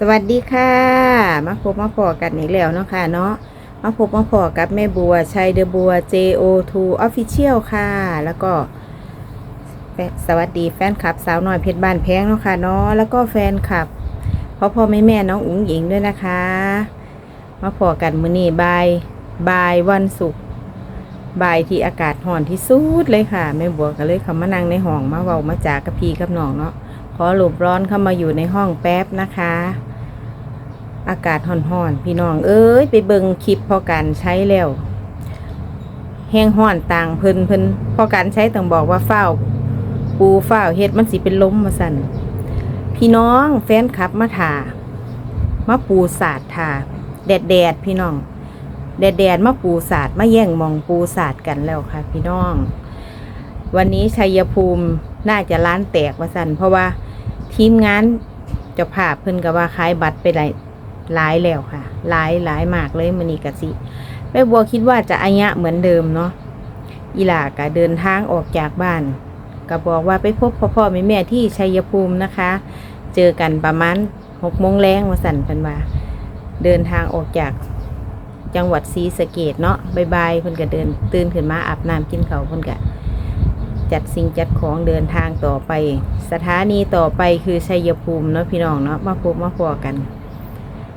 สวัสดีค่ะมาพบมาพอกันอีกแล้วเนาะค่ะเนาะมาพบมาพอกับแม่บัวชัยเดอะบัว JO2 Official ค่ะ แล้วก็สวัสดีแฟนคลับสาวน้อยเพชรบ้านแพงเนาะค่ะเนาะแล้วก็แฟนคลับพ่อพ่อแม่แม่น้องอุ๋งหญิงด้วยนะคะ มาพอกันมื้อนี้บายบายวันศุกร์บ่ายที่อากาศห่อนที่สุดเลยค่ะแม่บัวก็เลยเขามานั่งในห้องมาเว้ามาจากกับพี่กับน้องเนาะขอหลบร้อนเข้ามาอยู่ในห้องแป๊บนะคะ อากาศห่อนๆพี่น้อง เอ้ยไปเบิงคลิปพอการใช้แล้วแห้งห่อนต่างเพิ่นเพิ่นพอการใช้ต้องบอกว่าเฝ้า ปูเฝ้าเฮ็ดมันสิเป็นล้มมาสั่นพี่น้องแฟนคลับมาถามาปูศาสตร์ถาแดดแดดพี่น้อง แดดแดดมาปูศาสตร์มาแย่งมองปูศาสตร์กันแล้วค่ะ พี่น้อง วันนี้ชัยภูมิน่าจะร้านแตกว่าสั่นเพราะว่าทีมงานจะภาพเพิ่นก็ว่าขายบัตรไปหลาย หลายแล้วค่ะ หลายหลายมากเลยมันนี่กะสิแม่บัวคิดว่าจะอายะเหมือนเดิมเนาะอีหลากะเดินทางออกจากบ้านก็บอกว่าไปพบพ่อพ่อแม่แม่ที่ชัยภูมินะคะ เจอกันประมาณหกโมงแรงว่าสั่นเพิ่นว่า เดินทางออกจากจังหวัดศรีสะเกดเนาะบายบายเพิ่นก็เดินตื่นขึ้นมาอาบน้ำกินข้าวเพิ่นก็จัดสิ่งจัดของเดินทางต่อไป สถานีต่อไปคือชัยภูมิเนาะพี่น้องเนาะมาพบมาพอกัน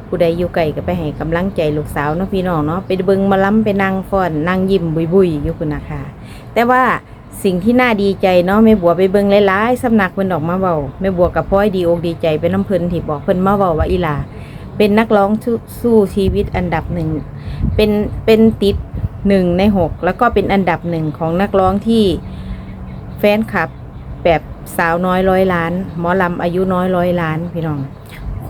ผู้ใดอยู่ไกลก็ไปให้กำลังใจลูกสาวเนาะพี่น้องเนาะไปเบิงมาล้ำไปนั่งฟ้อนนั่งยิ้มบุยบุยๆอยู่คุณนะคะแต่ว่าสิ่งที่น่าดีใจเนาะแม่บัวไปเบิงหลายๆสำนักเพิ่นออกมาเว้าแม่บัวกับพ่อยดีอกดีใจเป็นน้ำเพิ่นที่บอกเพิ่นมาเว้าว่าอีหลาเป็นนักร้องสู้สู้ชีวิตอันดับหนึ่งเป็นเป็นติดหนึ่งในหกแล้วก็เป็นอันดับหนึ่งของนักร้องที่แฟนคลับแบบสาวน้อยร้อยล้าน หมอลำอายุน้อยร้อยล้านพี่น้อง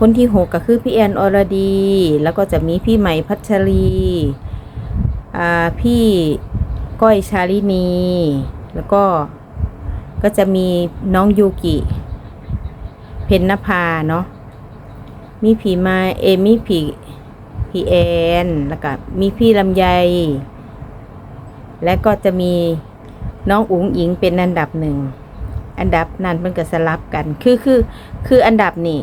คนที่หกก็คือพี่แอนอรดี แล้วก็จะมีพี่ใหม่พัชรีอ่าพี่ก้อยชาลินี แล้วก็ก็จะมีน้องยูกิ เพนนภาเนาะมีผีมาเอมีผีพี่แอนแล้วก็มีพี่ลำไย และก็จะมีน้องอุ๋งอิงเป็นอันดับหนึ่ง อันดับนั้นมันก็สลับกัน คือคือคืออันดับนี้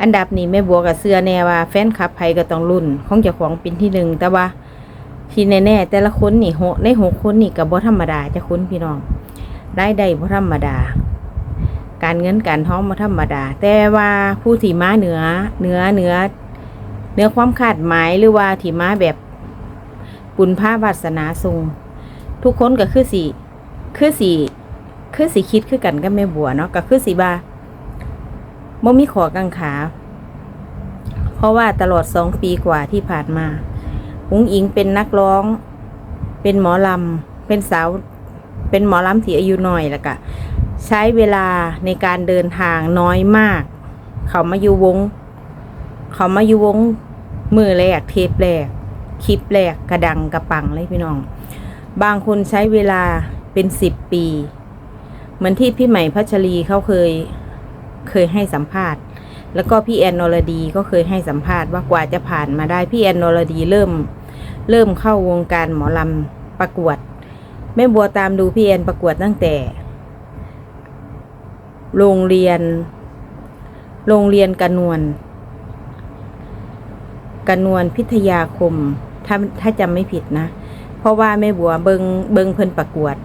อันดับนี้แม่บัวกับเสื้อแน่ว่าแฟนคลับไผก็ต้องรุ่นของเจ้าของเป็นที่หนึ่งแต่ว่าที่แน่ๆแต่ละคนนี่หกในหกคนนี่ก็บบ่ธรรมดาจะคุณพี่น้องได้ได้บ่ธรรมดา การเงินการท้องบ่ธรรมดา แต่ว่าผู้ที่มาเหนือเหนือเหนือเหนือความคาดหมายหรือว่าที่มาแบบบุญภาวาสนาทรงทุกคนก็คือสีคือสีคือสีคิดคือกันกับแม่บัวเนาะก็คือสีบา บ่มีขอกังขา เพราะว่าตลอดสองปีกว่าที่ผ่านมาหุงอิงเป็นนักร้อง เป็นหมอลำ เป็นสาว เป็นหมอลำที่อายุน้อยแล้วก็ใช้เวลาในการเดินทางน้อยมาก เขามาอยู่วง เขามาอยู่วงมือแรกเทปแรกคลิปแรกกระดังกระปังเลยพี่น้อง บางคนใช้เวลาเป็นสิบปี เหมือนที่พี่ใหม่พัชรีเขาเคย เคยให้สัมภาษณ์ แล้วก็พี่แอนนรดีก็เคยให้สัมภาษณ์ว่ากว่าจะผ่านมาได้พี่แอนนรดีเริ่ม เริ่มเข้าวงการหมอลำประกวดแม่บัวตามดูพี่แอนประกวดตั้งแต่ โรงเรียน โรงเรียนกระนวลกระนวลพิทยาคม ถ้าถ้าจำไม่ผิดนะ เพราะว่าแม่บัวเบิงเบิงเพิ่นประกวด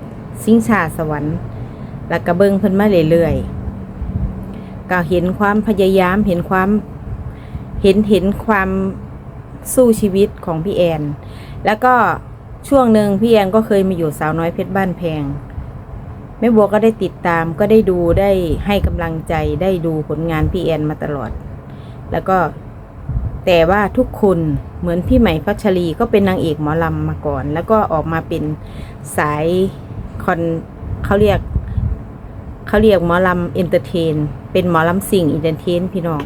สิงชาสวรรค์ แล้วก็เบิงเพิ่นมาเรื่อยๆ ก็เห็นความพยายามเห็นความเห็นเห็นความสู้ชีวิตของพี่แอน แล้วก็ช่วงหนึ่งพี่แอนก็เคยมาอยู่สาวน้อยเพชรบ้านแพงแม่บัวก็ได้ติดตามก็ได้ดูได้ให้กำลังใจได้ดูผลงานพี่แอนมาตลอด แล้วก็แต่ว่าทุกคนเหมือนพี่ใหม่พัชรีก็เป็นนางเอกหมอลำมาก่อน แล้วก็ออกมาเป็นสายคอนเขาเรียกเขาเรียกหมอลำเอนเตอร์เทน เป็นหมอลำสิ่งอินเตอร์เทนพี่น้อง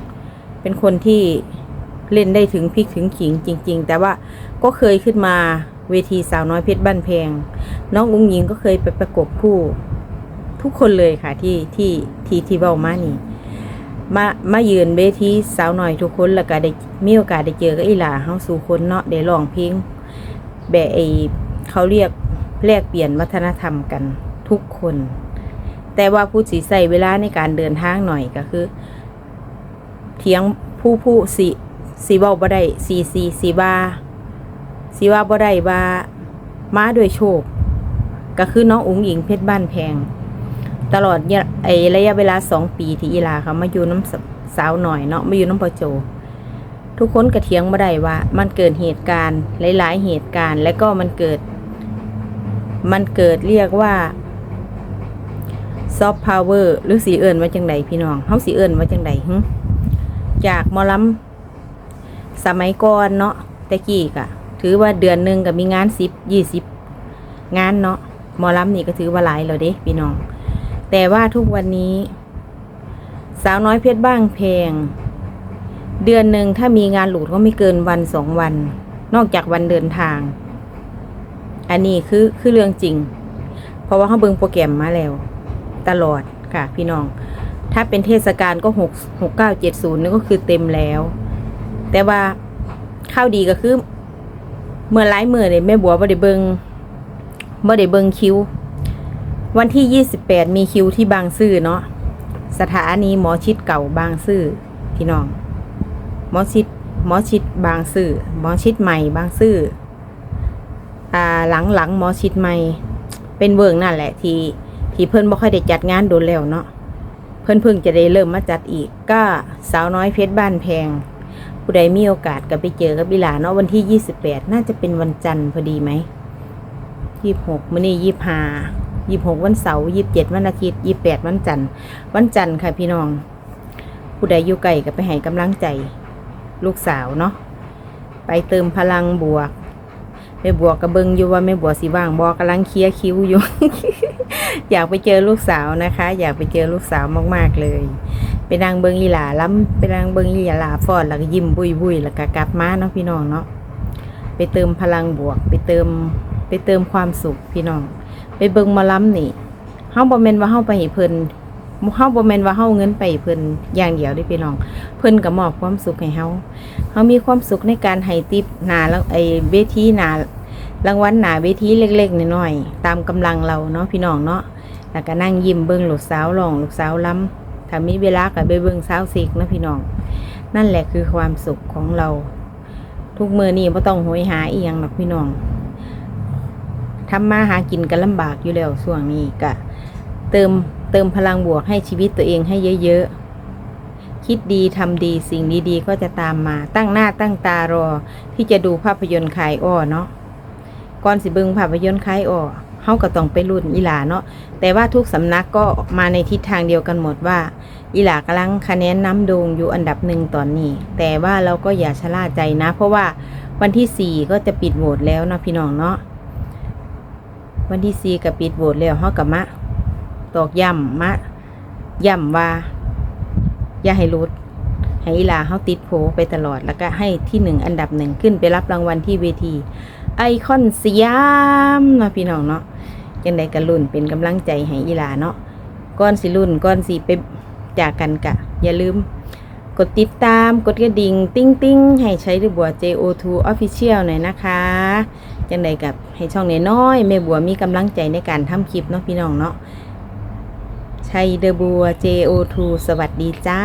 เป็นคนที่เล่นได้ถึงพริกถึงขิงจริง ๆ แต่ว่าก็เคยขึ้นมาเวทีสาวน้อยเพชรบ้านแพง น้องอุ้งยิงก็เคยไปประกบคู่ ทุกคนเลยค่ะที่ที่ที่ที่เบ้ามานี่มามายืนเวทีสาวหน่อยทุกคนแล้วก็ได้มีโอกาสได้เจอกับอีหลาเฮาสู่คนเนาะได้ร้องเพลงแบบไอเขาเรียกแลกเปลี่ยนวัฒนธรรมกันทุกคน แต่ว่าผู้สีใส่เวลาในการเดินทางหน่อยก็คือเถียงผู้ผู้สิสิเว้าบ่ได้สีสีสีว่าสีว่าบ่ได้ว่ามาด้วยโชค ก็คือน้องอุ๋งอิงเพชรบ้านแพง ตลอดเนี่ยไอระยะเวลาสองปีที่อีลาเขามาอยู่น้ำสาวหน่อยเนาะมาอยู่น้ำปอโจ ทุกคนกระเทียงมาได้ว่า มันเกิดเหตุการณ์หลาย ๆ เหตุการณ์ และก็มันเกิด มันเกิดเรียกว่า ซอฟต์พาวเวอร์หรือสีเอิญว่าจังไดพี่น้องเฮาสีเอิญว่าจังไดหึจากมอลำสมัยก่อนเนาะแต่กี้กะ ถือว่าเดือนหนึ่งก็มีงานสิบยี่สิบงานเนาะมอลำนี่ก็ถือว่าหลายแล้วเด้พี่น้อง แต่ว่าทุกวันนี้ สาวน้อยเพชรบ้างเพง เดือนหนึ่งถ้ามีงานหลุดก็ไม่เกินวันสองวัน นอกจากวันเดินทาง อันนี้คือคือเรื่องจริง เพราะว่าเขาเบิงโปรแกรมมาแล้ว ตลอดค่ะ พี่น้อง ถ้าเป็นเทศกาลก็หกหกเก้าเจ็ดศูนย์นี่ก็คือเต็มแล้ว แต่ว่าข้าวดีก็คือ เมื่อไลฟ์มือเนี่ยแม่บัวบ่ได้เบิงบ่ได้เบิงคิว วันที่28มีคิวที่บางซื่อเนาะสถานีหมอชิดเก่าบางซื่อพี่น้อง หมอชิดหมอชิดบางซื่อหมอชิดใหม่บางซื่ออ่าหลังหลังหมอชิดใหม่ เป็นเวิร์กนั่นแหละที่ ที่เพิ่นบ่ค่อยได้จัดงานโดนแล้วเนาะเพิ่นเพิ่งจะได้เริ่มมาจัดอีกก็สาวน้อยเพชรบ้านแพง ผู้ใดมีโอกาสก็ไปเจอกับบิลาเนาะวันที่ 28 น่าจะเป็นวันจันทร์พอดีไหม26มื้อนี้25 26 วันเสาร์27 วันอาทิตย์28 วันจันทร์ วันจันทร์ค่ะพี่น้อง ผู้ใดอยู่ไกลก็ไปให้กำลังใจ ลูกสาวเนาะไปเติมพลังบวก แม่บวกกระเบิงอยู่ว่าแม่บัวสีว่างบอกำลังเคลียร์คิ้วอยู่ อยากไปเจอลูกสาวนะคะ อยากไปเจอลูกสาวมากๆเลยไปนางเบิงอีหลาล้ำไปนางเบิงอีหลาฟอดแล้วก็ยิ้มบุยบุยแล้วก็กลับมาเนาะพี่น้องเนาะไปเติมพลังบวก ไปเติมไปเติมความสุขพี่น้อง ไปเบิงมาล้ำนี่เฮาบ่แม่นว่าเฮาไปให้เพิ่น เฮาบ่แม่นว่าเฮาเงินไปเพิ่นอย่างเดียวเด้พี่น้อง เพิ่นก็มอบความสุขให้เฮาเฮามีความสุขในการให้ติปหนาแล้วไอ้เวทีหนารางวัลหนาเวทีเล็กๆน้อยๆตามกำลังเราเนาะพี่น้องเนาะแล้วก็นั่งยิ้มเบิ่งลูกสาวร้องลูกสาวล้ำถ้ามีเวลาก็ไปเบิ่งสาวซิกนะพี่น้อง นั่นแหละคือความสุขของเรา ทุกมือนี่บ่ต้องโหยหาอีหยังหรอกพี่น้องทำมาหากินกันลำบากอยู่แล้วช่วงนี้ก็เติม เติมพลังบวกให้ชีวิตตัวเองให้เยอะๆ คิดดีทำดีสิ่งดีๆ ก็จะตามมา ตั้งหน้าตั้งตารอ ที่จะดูภาพยนตร์ขายอ้อเนาะก่อนสิบิงภาพยนตร์ขายอ้อเฮาก็ต้องไปรุ่นอีหลาเนาะแต่ว่าทุกสำนักก็มาในทิศทางเดียวกันหมดว่าอีหลากำลังคะแนนน้ำโดงอยู่อันดับหนึ่งตอนนี้ แต่ว่าเราก็อย่าชะล่าใจนะ เพราะว่าวันที่สี่ก็จะปิดโหวตแล้วนะพี่น้องเนาะวันที่สี่ก็ปิดโหวตแล้วเฮากับมะ ตอกย้ำมะย้ำว่า อย่าให้รุดให้อีลาเฮาติดโผไปตลอดแล้วก็ให้ที่หนึ่งอันดับหนึ่งขึ้นไปรับรางวัลที่เวที ไอคอนสยามนาะพี่น้องเนาะยังไดกันรุ่นเป็นกำลังใจให้อีลาเนาะก้อนสิรุ่นก้อนสิไปจากกันกะ อย่าลืม กดติดตามกดกระดิ่ง ติ้งติ้งให้ใช้ด้วยบัว JO2 Official หน่อยนะคะจังไดกับให้ช่องน้อยๆแม่บัวมีกำลังใจในการทำคลิปเนาะพี่น้องเนาะ ชัยเดอบัว JO2 สวัสดีจ้า